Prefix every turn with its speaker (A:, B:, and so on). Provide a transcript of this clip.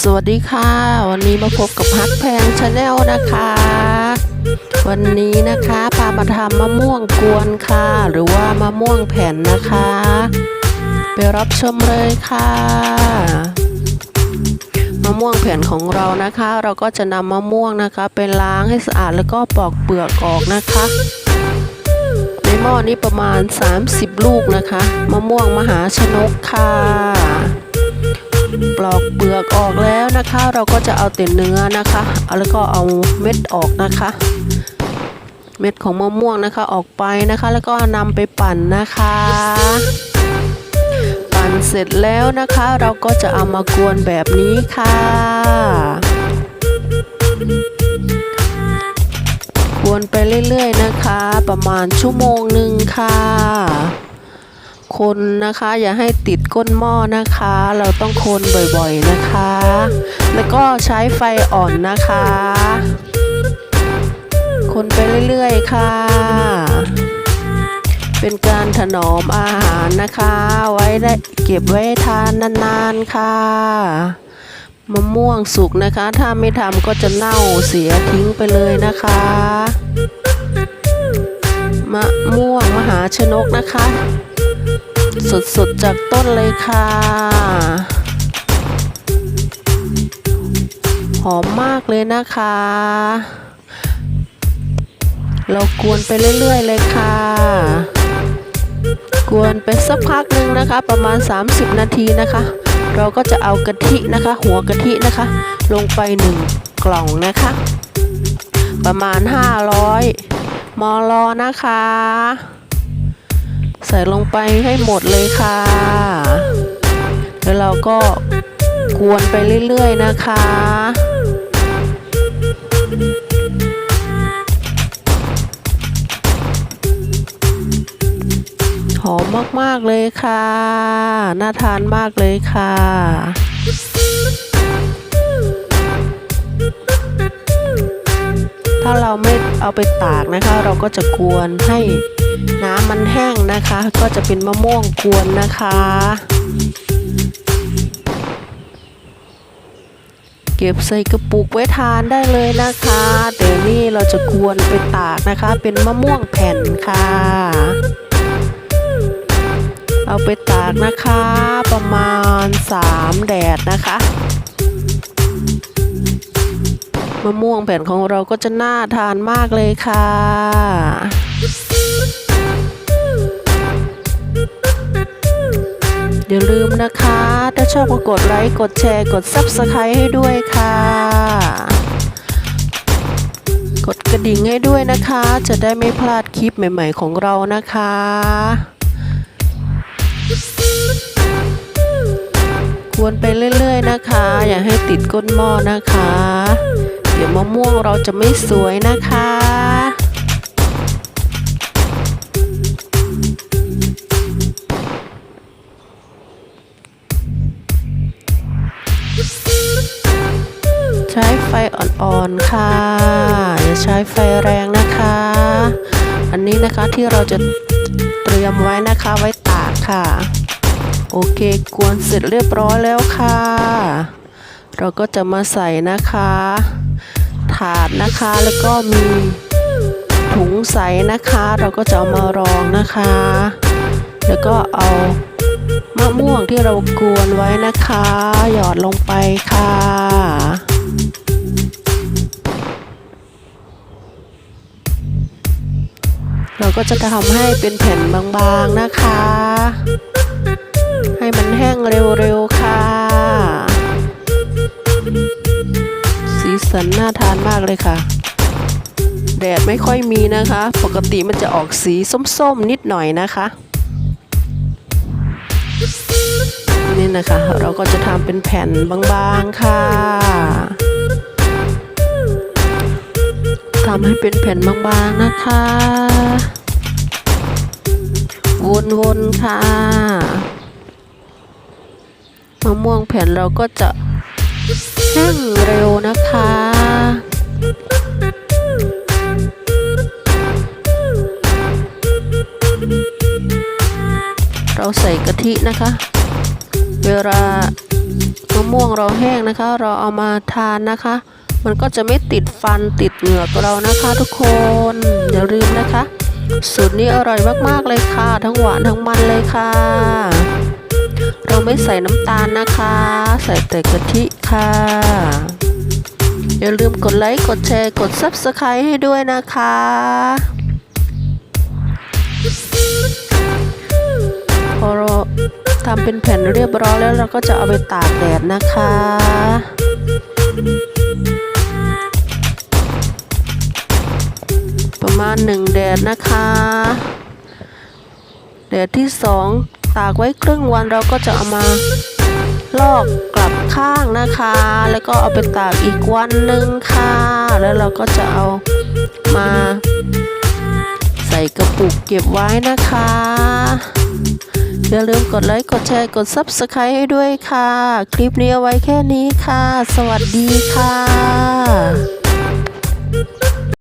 A: สวัสดีค่ะ วันนี้มาพบกับฮักแพงชาแนลนะคะ วันนี้นะคะพามาทำมะม่วงกวนค่ะ หรือว่ามะม่วงแผ่นนะคะ ไปรับชมเลยค่ะ มะม่วงแผ่นของเรานะคะ เราก็จะนำมะม่วงนะคะไปล้างให้สะอาดแล้วก็ปอกเปลือกออกนะคะในหม้อนี้ประมาณ 30 ลูกนะคะ มะม่วงมหาชนกค่ะ ปลอกเปลือกออกแล้วนะคะ เราก็จะเอาแต่เนื้อนะคะเอาแล้วก็เอาเม็ดออกนะคะ เม็ดของมะม่วงนะคะออกไปนะคะ แล้วก็นำไปปั่นนะคะ ปั่นเสร็จแล้วนะคะ เราก็จะเอามากวนแบบนี้ค่ะกวนไปเรื่อยๆนะคะ ประมาณชั่วโมงหนึ่งค่ะ คนนะคะ อย่าให้ติดก้นหม้อนะคะ เราต้องคนบ่อยๆนะคะ แล้วก็ใช้ไฟอ่อนนะคะ คนไปเรื่อยๆค่ะ เป็นการถนอมอาหารนะคะ ไว้ได้เก็บไว้ทานนานๆค่ะมะม่วงสุกนะคะ ถ้าไม่ทำก็จะเน่าเสียทิ้งไปเลยนะคะ มะม่วงมหาชนกนะคะ สดๆจากต้นเลยค่ะ หอมมากเลยนะคะ เรากวนไปเรื่อยๆเลยค่ะ กวนไปสักพักหนึ่งนะคะ ประมาณ 30 นาทีนะคะ เราก็จะเอากะทินะคะ หัวกะทินะคะ ลงไปหนึ่งกล่องนะคะ ประมาณ 500มอลอนะคะ ส่ลงไปให้หมดเลยค่ะ แล้วเราก็กวนไปเรื่อยๆนะคะหอมมาก ๆ เลยค่ะ น่าทานมากเลยค่ะ ถ้าเราไม่เอาไปตากนะคะ เราก็จะกวนให้ น้ำมันแห้งนะคะ ก็จะเป็นมะม่วงกวนนะคะ เก็บใส่กระปุกไว้ทานได้เลยนะคะแต่นี่เราจะกวนไปตากนะคะ เป็นมะม่วงแผ่นค่ะ เอาไปตากนะคะประมาณ 3 แดดนะคะมะม่วงแผ่นของเราก็จะน่าทานมากเลยค่ะ อย่าลืมนะคะ ถ้าชอบก็กดไลค์ กดแชร์ กด Subscribe ให้ด้วยค่ะ กดกระดิ่งให้ด้วยนะคะ จะได้ไม่พลาดคลิปใหม่ๆของเรานะคะกวนไปเรื่อยๆนะคะ อย่าให้ติดก้นหม้อนะคะ เดี๋ยวมะม่วงเราจะไม่สวยนะคะ ใช้ไฟอ่อนๆค่ะ อย่าใช้ไฟแรงนะคะ อันนี้นะคะที่เราจะเตรียมไว้นะคะไว้ตากค่ะ โอเคกวนเสร็จเรียบร้อยแล้วค่ะ เราก็จะมาใส่นะคะ ถาดนะคะแล้วก็มีถุงใสนะคะ เราก็จะามารองนะคะ แล้วก็เอามะม่วงที่เรากวนไว้นะคะ หยอดลงไปค่ะ เราก็จะทำให้เป็นแผ่นบางๆนะคะ ให้มันแห้งเร็วๆค่ะ สีสันน่าทานมากเลยค่ะ แดดไม่ค่อยมีนะคะ ปกติมันจะออกสีส้มๆนิดหน่อยนะคะ นี่นะคะ เราก็จะทำเป็นแผ่นบางๆค่ะ ทำให้เป็นแผ่นบางๆนะคะ วนๆค่ะมะม่วงแผ่นเราก็จะแห้งเร็วนะคะเราใส่กะทินะคะ เวลามะม่วงเราแห้งนะคะ เราเอามาทานนะคะ มันก็จะไม่ติดฟันติดเหงือกเรานะคะทุกคน อย่าลืมนะคะ สูตรนี้อร่อยมากๆเลยค่ะ ทั้งหวานทั้งมันเลยค่ะ เราไม่ใส่น้ำตาลนะคะ ใส่แต่กะทิค่ะ อย่าลืมกดไลค์กดแชร์กด Subscribe ให้ด้วยนะคะพอเราทำเป็นแผ่นเรียบร้อยแล้วเราก็จะเอาไปตากแดดนะคะ ณหนึ่งแดดนะคะ แดดที่สองตากไว้ครึ่งวันเราก็จะเอามาลอกกลับข้างนะคะ แล้วก็เอาไปตากอีกวันหนึ่งค่ะ แล้วเราก็จะเอามา ใส่กระปุกเก็บไว้นะคะ อย่าลืมกดไลค์กดแชร์กด Subscribe ให้ด้วยค่ะ คลิปนี้เอาไว้แค่นี้ค่ะ สวัสดีค่ะ